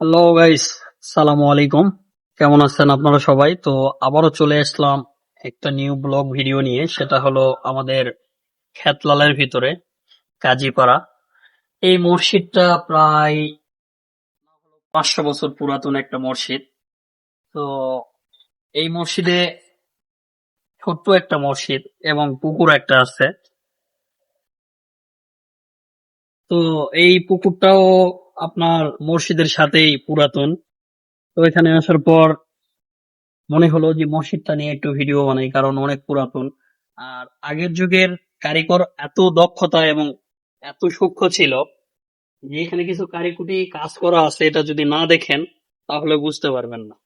Hello guys সালামু আলাইকুম কেমন আছেন আপনারা সবাই? তো আবারও চলে আসলাম একটা নিউ ব্লগ ভিডিও নিয়ে। সেটা হলো আমাদের খেতলালের ভিতরে, কাজীপাড়া। এই মসজিদটা প্রায় পাঁচশো বছর পুরাতন একটা মসজিদ। তো এই মসজিদে ছোট্ট একটা মসজিদ এবং পুকুর একটা আছে। তো এই পুকুরটাও আপনার মসজিদের সাথেই পুরাতন। তো এখানে আসার পর মনে হলো যে মসজিদটা নিয়ে একটু ভিডিও বানাই, কারণ অনেক পুরাতন। আর আগের যুগের কারিগর এত দক্ষতা এবং এত সূক্ষ্ম ছিল যে এখানে কিছু কারিকুটি কাজ করা আছে, এটা যদি না দেখেন, তাহলে বুঝতে পারবেন না।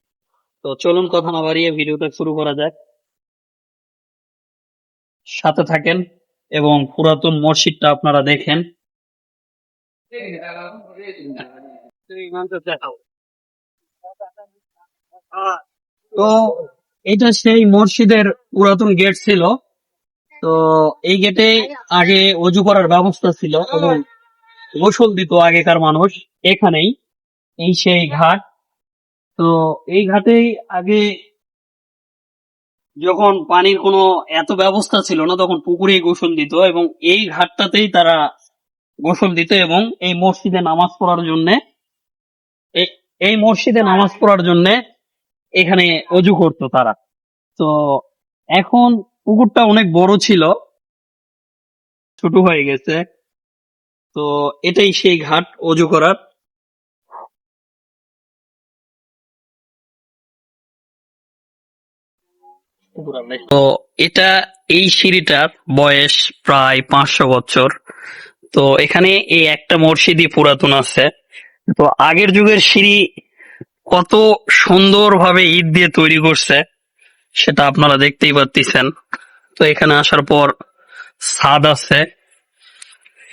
তো চলুন কথা না বাড়িয়ে ভিডিওটা শুরু করা যাক। সাথে থাকেন এবং পুরাতন মসজিদটা আপনারা দেখেন। তো এটা সেই মসজিদের পুরাতন গেট ছিল। তো এই গেটে আগে অজু করার ব্যবস্থা ছিল এবং গোসল দিত আগেকার মানুষ এখানেই, এই সেই ঘাট। তো এই ঘাটেই আগে যখন পানির কোনো এত ব্যবস্থা ছিল না, তখন পুকুরেই গোসল দিত এবং এই ঘাটটাতেই তারা গোসল দিত এবং এই মসজিদে নামাজ পড়ার জন্য এই মসজিদে নামাজ পড়ার জন্য এখানে অজু করতো তারা। তো এখন পুকুরটা অনেক বড় ছিল, ছোট হয়ে গেছে। তো এটাই সেই ঘাট অজু করার। তো এটা, এই সিঁড়িটার বয়স প্রায় পাঁচশো বছর। তো এখানে এই একটা মসজিদই পুরাতন আছে। তো আগের যুগের সিঁড়ি কত সুন্দরভাবে ইট দিয়ে তৈরি করছে, সেটা আপনারা দেখতেই পাচ্ছেন তো এখানে আসার পর ছাদ আছে,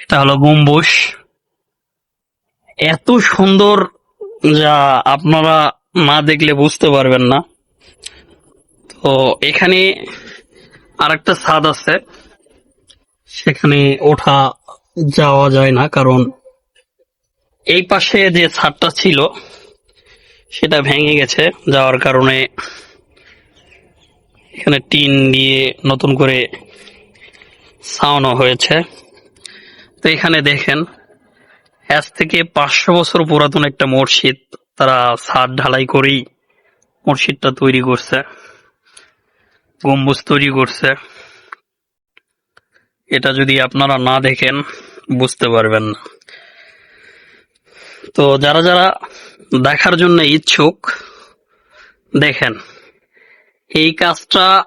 এটা হলো গম্বুজ। এত সুন্দর যা আপনারা না দেখলে বুঝতে পারবেন না। তো এখানে আরেকটা ছাদ আছে, সেখানে ওঠা যাওয়া যায় না, কারণ এই পাশে যে ছাদটা ছিল, সেটা ভেঙে গেছে। যাওয়ার কারণে এখানে টিন দিয়ে নতুন করে ছাওয়ানো হয়েছে। তো এখানে দেখেন, আজ থেকে পাঁচশো বছর পুরাতন একটা মসজিদ। তারা ছাদ ঢালাই করেই মসজিদটা তৈরি করছে, গম্বুজ তৈরি করছে। এটা যদি আপনারা না দেখেন বুঝতে পারবেন না। তো যারা যারা দেখার জন্য ইচ্ছুক, দেখেন, এই কাজটা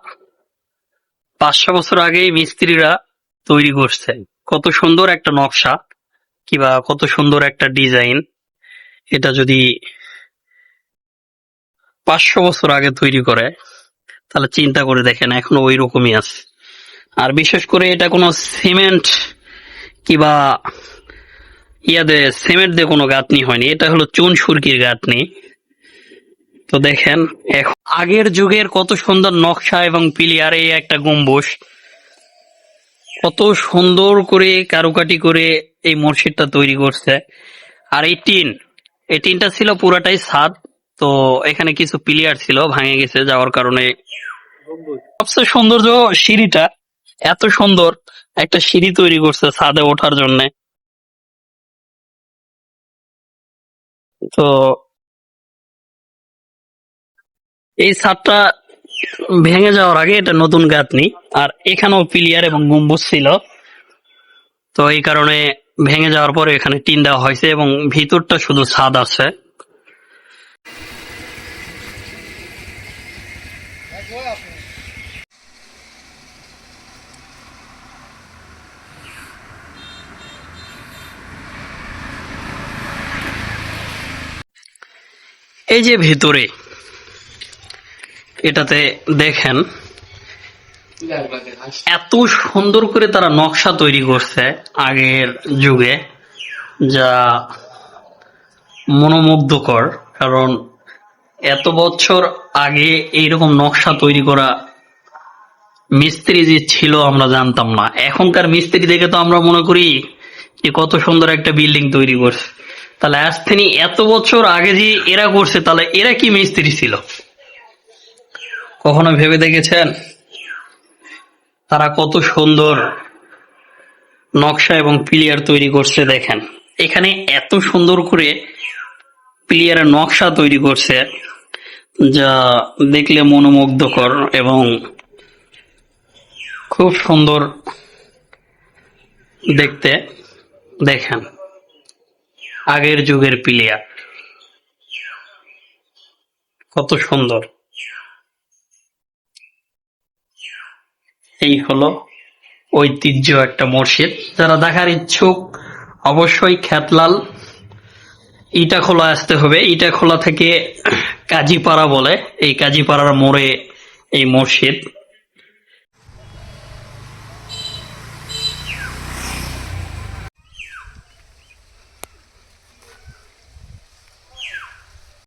পাঁচশো বছর আগেই মিস্ত্রিরা তৈরি করছে। কত সুন্দর একটা নকশা কিবা কত সুন্দর একটা ডিজাইন। এটা যদি পাঁচশো বছর আগে তৈরি করে, তাহলে চিন্তা করে দেখেন এখনও ওই রকমই আছে। আর বিশেষ করে এটা কোনো সিমেন্ট কিবা ইয়াদে সিমেন্ট দিয়ে কোনো গাঁথনি হয়নি। এটা হলো চুন সুরকির গাঁথনি তো দেখেন এখন আগের যুগের কত সুন্দর নকশা এবং পিলিয়ার একটা গম্বুজ। কত সুন্দর করে কারুকাটি করে এই মসজিদটা তৈরি করছে। আর এই টিন, এই টিনটা ছিল পুরাটাই ছাদ। তো এখানে কিছু পিলিয়ার ছিল, ভাঙে গেছে যাওয়ার কারণে। সবচেয়ে সৌন্দর্য সিঁড়িটা, এত সুন্দর। একটা সিঁড়ি তৈরি করছে ছাদে ওঠার জন্য। তো এই ছাদটা ভেঙে যাওয়ার আগে এটা নতুন গাঁথনি, আর এখানেও পিলিয়ার এবং গম্বুজ ছিল। তো এই কারণে ভেঙে যাওয়ার পরে এখানে টিন দেওয়া হয়েছে এবং ভিতরটা শুধু ছাদ আছে। এই যে ভিতরে, এটাতে দেখেন এত সুন্দর করে তারা নকশা তৈরি করছে আগের যুগে, যা মনোমুগ্ধকর, কারণ এত বছর আগে এইরকম নকশা তৈরি করা মিস্ত্রি যে ছিল আমরা জানতাম না। এখনকার মিস্ত্রি দেখে তো আমরা মনে করি যে কত সুন্দর একটা বিল্ডিং তৈরি করছে। তাহলে থেকে এত বছর আগে যে এরা করছে, তাহলে এরা কি মিস্ত্রি ছিল? কখনো ভেবে দেখেছেন? তারা কত সুন্দর নকশা এবং প্লেয়ার তৈরি করছে দেখেন। এখানে এত সুন্দর করে প্লেয়ারের নকশা তৈরি করছে, যা দেখলে মনোমুগ্ধকর এবং খুব সুন্দর দেখতে। দেখেন। আগের যুগের প্লেয়ার কত সুন্দর। এই হলো ঐতিহ্য একটা মসজিদ। যারা দেখার ইচ্ছুক, অবশ্যই খ্যাতলাল ইটা খোলা আসতে হবে। ইটা খোলা থেকে কাজীপাড়া বলে। এই কাজীপাড়ার মোড়ে এই মসজিদ।